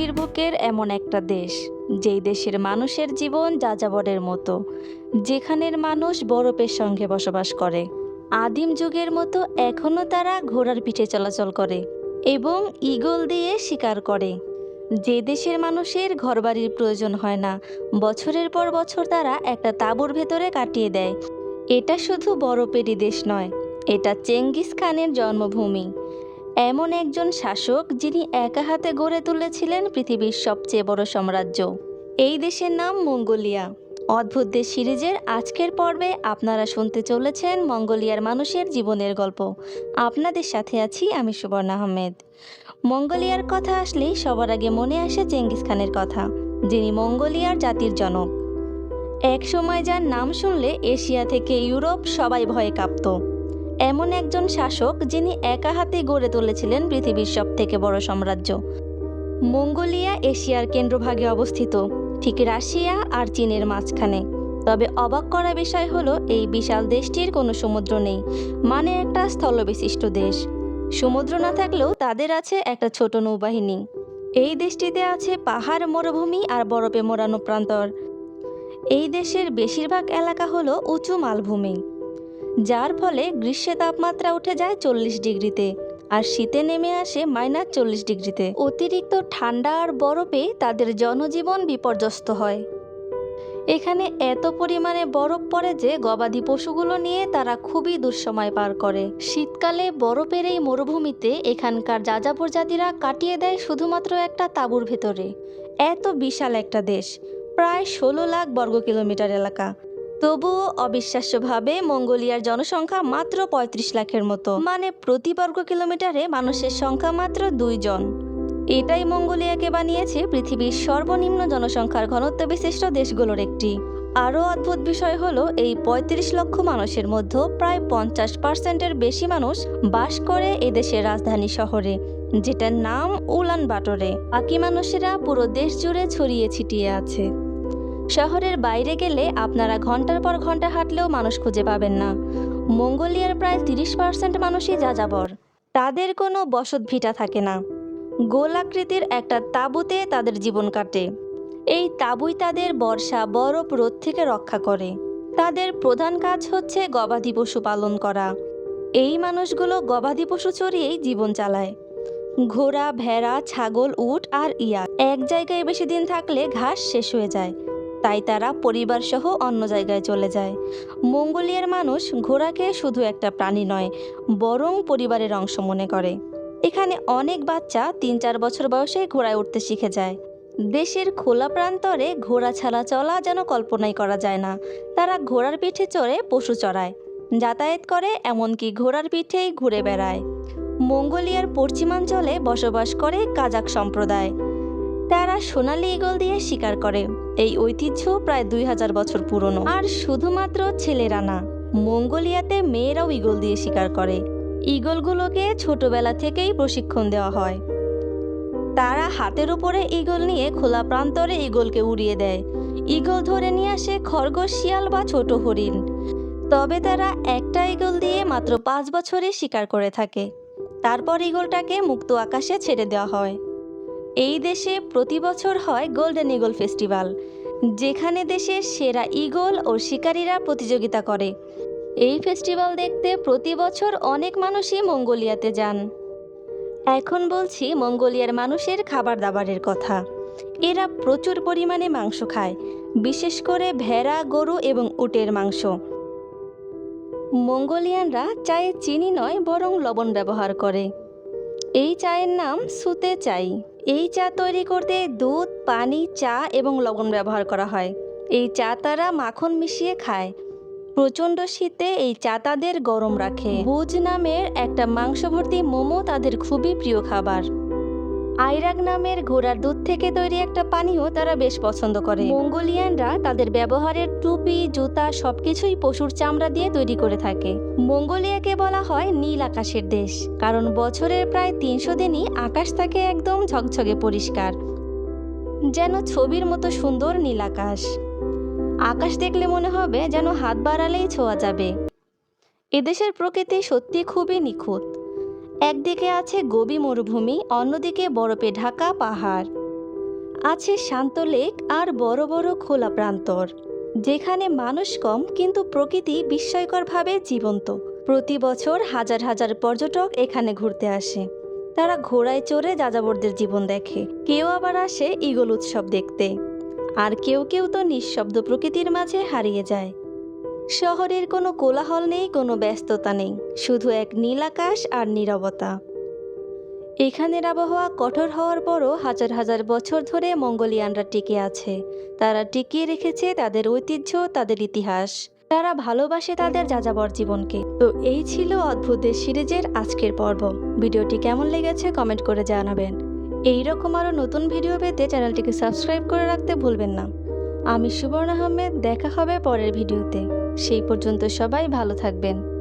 পৃথিবীর বুকের এমন একটা দেশ, যেই দেশের মানুষের জীবন যাযাবরের মতো, যেখানের মানুষ বরফের সঙ্গে বসবাস করে। আদিম যুগের মতো এখনও তারা ঘোড়ার পিঠে চলাচল করে এবং ঈগল দিয়ে শিকার করে। যে দেশের মানুষের ঘরবাড়ির প্রয়োজন হয় না, বছরের পর বছর তারা একটা তাঁবুর ভেতরে কাটিয়ে দেয়। এটা শুধু বরফেরই দেশ নয়, এটা চেঙ্গিস খানের জন্মভূমি। এমন একজন শাসক যিনি একা হাতে গড়ে তুলেছিলেন পৃথিবীর সবচেয়ে বড় সাম্রাজ্য। এই দেশের নাম মঙ্গোলিয়া। অদ্ভুত দেশ সিরিজের আজকের পর্বে আপনারা শুনতে চলেছেন মঙ্গোলিয়ার মানুষের জীবনের গল্প। আপনাদের সাথে আছি আমি সুবর্ণ আহমেদ। মঙ্গোলিয়ার কথা আসলেই সবার আগে মনে আসে চেঙ্গিস খানের কথা, যিনি মঙ্গোলিয়ার জাতির জনক। এক সময় যার নাম শুনলে এশিয়া থেকে ইউরোপ সবাই ভয়ে কাঁপত। এমন একজন শাসক যিনি একা হাতে গড়ে তুলেছিলেন পৃথিবীর সব থেকে বড় সাম্রাজ্য। মঙ্গোলিয়া এশিয়ার কেন্দ্রভাগে অবস্থিত, ঠিক রাশিয়া আর চীনের মাঝখানে। তবে অবাক করা বিষয় হলো, এই বিশাল দেশটির কোনো সমুদ্র নেই মানে একটা স্থলবিশিষ্ট দেশ। সমুদ্র না থাকলেও তাদের আছে একটা ছোট নৌবাহিনী। এই দেশটিতে আছে পাহাড়, মরুভূমি আর বরফে মোড়ানো প্রান্তর। এই দেশের বেশিরভাগ এলাকা হলো উঁচু মালভূমি। যার ফলে গ্রীষ্মে তাপমাত্রা উঠে যায় চল্লিশ ডিগ্রিতে আর শীতে নেমে আসে মাইনাস চল্লিশ ডিগ্রিতে। অতিরিক্ত ঠান্ডা আর বরফে তাদের জনজীবন বিপর্যস্ত হয়। এখানে এত পরিমাণে বরফ পড়ে যে গবাদি পশুগুলো নিয়ে তারা খুবই দুঃসময় পার করে। শীতকালে বরফের এই মরুভূমিতে এখানকার যাযাবর জাতিরা কাটিয়ে দেয় শুধুমাত্র একটা তাঁবুর ভেতরে। এত বিশাল একটা দেশ, প্রায় ষোলো লাখ বর্গ কিলোমিটার এলাকা। তবুও অবিশ্বাস্যভাবে মঙ্গোলিয়ার জনসংখ্যা মাত্র পঁয়ত্রিশ লাখের মতো। মানে প্রতি বর্গ কিলোমিটারে মানুষের সংখ্যা মাত্র দুইজন এটাই মঙ্গোলিয়াকে বানিয়েছে পৃথিবীর সর্বনিম্ন জনসংখ্যার ঘনত্ব বিশিষ্ট দেশগুলোর একটি। আরও অদ্ভুত বিষয় হলো, এই পঁয়ত্রিশ লক্ষ মানুষের মধ্যে প্রায় পঞ্চাশ পার্সেন্টের বেশি মানুষ বাস করে এদেশের রাজধানী শহরে, যেটার নাম উলান বাটরে। বাকি মানুষেরা পুরো দেশ জুড়ে ছড়িয়ে ছিটিয়ে আছে। শহরের বাইরে গেলে আপনারা ঘণ্টার পর ঘণ্টা হাঁটলেও মানুষ খুঁজে পাবেন না। মঙ্গোলিয়ার প্রায় তিরিশ পার্সেন্ট মানুষই যাযাবর। তাদের কোনো বসত ভিটা থাকে না। গোল আকৃতির একটা তাঁবুতে তাদের জীবন কাটে। এই তাঁবুই তাদের বর্ষা, বরফ, রোদ থেকে রক্ষা করে। তাদের প্রধান কাজ হচ্ছে গবাদি পশু পালন করা। এই মানুষগুলো গবাদি পশু চড়িয়েই জীবন চালায়। ঘোড়া, ভেড়া, ছাগল, উট আর ইয়া এক জায়গায় বেশি দিন থাকলে ঘাস শেষ হয়ে যায়। তাই তারা পরিবার সহ অন্য জায়গায় চলে যায়। মঙ্গোলিয়ার মানুষ ঘোড়াকে শুধু একটা প্রাণী নয়, বরং পরিবারের অংশ মনে করে। এখানে অনেক বাচ্চা তিন চার বছর বয়সে ঘোড়ায় উঠতে শিখে যায়। দেশের খোলা প্রান্তরে ঘোড়া ছাড়া চলা যেন কল্পনাই করা যায় না। তারা ঘোড়ার পিঠে চড়ে পশু চড়ায়, যাতায়াত করে এমনকি ঘোড়ার পিঠেই ঘুরে বেড়ায়। মঙ্গোলিয়ার পশ্চিমাঞ্চলে বসবাস করে কাজাক সম্প্রদায়। তারা সোনালি ঈগল দিয়ে শিকার করে। এই ঐতিহ্য প্রায় দুই হাজার বছর পুরনো। আর শুধুমাত্র ছেলেরা না, মঙ্গোলিয়াতে মেয়েরাও ঈগল দিয়ে শিকার করে। ঈগলগুলোকে ছোটবেলা থেকেই প্রশিক্ষণ দেওয়া হয়। তারা হাতের উপরে ঈগল নিয়ে খোলা প্রান্তরে ঈগলকে উড়িয়ে দেয়। ঈগল ধরে নিয়ে আসে খরগোশ, শিয়াল বা ছোট হরিণ। তবে তারা একটা ঈগল দিয়ে মাত্র পাঁচ বছরে শিকার করে থাকে। তারপর ঈগলটাকে মুক্ত আকাশে ছেড়ে দেওয়া হয়। এই দেশে প্রতি বছর হয় গোল্ডেন ঈগল ফেস্টিভ্যাল যেখানে দেশের সেরা ঈগল ও শিকারীরা প্রতিযোগিতা করে। এই ফেস্টিভ্যাল দেখতে প্রতি বছর অনেক মানুষই মঙ্গোলিয়াতে যান। এখন বলছি মঙ্গোলিয়ার মানুষের খাবার দাবারের কথা। এরা প্রচুর পরিমাণে মাংস খায়, বিশেষ করে ভেড়া, গরু এবং উটের মাংস। মঙ্গোলিয়ানরা চায়ে চিনি নয়, বরং লবণ ব্যবহার করে। এই চায়ের নাম সুতে চাই। এই চা তৈরি করতে দুধ, পানি, চা এবং লবণ ব্যবহার করা হয়। এই চা তারা মাখন মিশিয়ে খায়। প্রচণ্ড শীতে এই চা তাদের গরম রাখে। ভোজ নামের একটা মাংস ভর্তি মোমো তাদের খুবই প্রিয় খাবার। আইরাক নামের ঘোড়ার দুধ থেকে তৈরি একটা পানীয় তারা বেশ পছন্দ করে। মঙ্গোলিয়ানরা তাদের ব্যবহারের টুপি, জুতা, সবকিছুই পশুর চামড়া দিয়ে তৈরি করে থাকে। মঙ্গোলিয়াকে বলা হয় নীল আকাশের দেশ, কারণ বছরের প্রায় তিনশো দিনই আকাশ থাকে একদম ঝকঝকে পরিষ্কার, যেন ছবির মতো সুন্দর নীল আকাশ। আকাশ দেখলে মনে হবে যেন হাত বাড়ালেই ছোঁয়া যাবে। এদেশের প্রকৃতি সত্যি খুবই নিখুঁত। একদিকে আছে গবি মরুভূমি, অন্যদিকে বরফে ঢাকা পাহাড়। আছে শান্ত লেক আর বড় বড় খোলা প্রান্তর, যেখানে মানুষ কম কিন্তু প্রকৃতি বিস্ময়করভাবে জীবন্ত। প্রতি বছর হাজার হাজার পর্যটক এখানে ঘুরতে আসে। তারা ঘোড়ায় চড়ে যাযাবরদের জীবন দেখে। কেউ আবার আসে ইগল উৎসব দেখতে। আর কেউ কেউ তো নিঃশব্দ প্রকৃতির মাঝে হারিয়ে যায়। শহরের কোনো কোলাহল নেই, কোনো ব্যস্ততা নেই, শুধু এক নীল আকাশ আর নীরবতা। এখানের আবহাওয়া কঠোর হওয়ার পরও হাজার হাজার বছর ধরে মঙ্গোলিয়ানরা টিকে আছে। তারা টিকিয়ে রেখেছে তাদের ঐতিহ্য, তাদের ইতিহাস। তারা ভালোবাসে তাদের যাযাবর জীবনকে। তো এই ছিল অদ্ভুত দেশ সিরিজের আজকের পর্ব। ভিডিওটি কেমন লেগেছে কমেন্ট করে জানাবেন। এই রকম আরও নতুন ভিডিও পেতে চ্যানেলটিকে সাবস্ক্রাইব করে রাখতে ভুলবেন না। আমি সুবর্ণ আহমেদ, দেখা হবে পরের ভিডিওতে। সেই পর্যন্ত সবাই ভালো থাকবেন।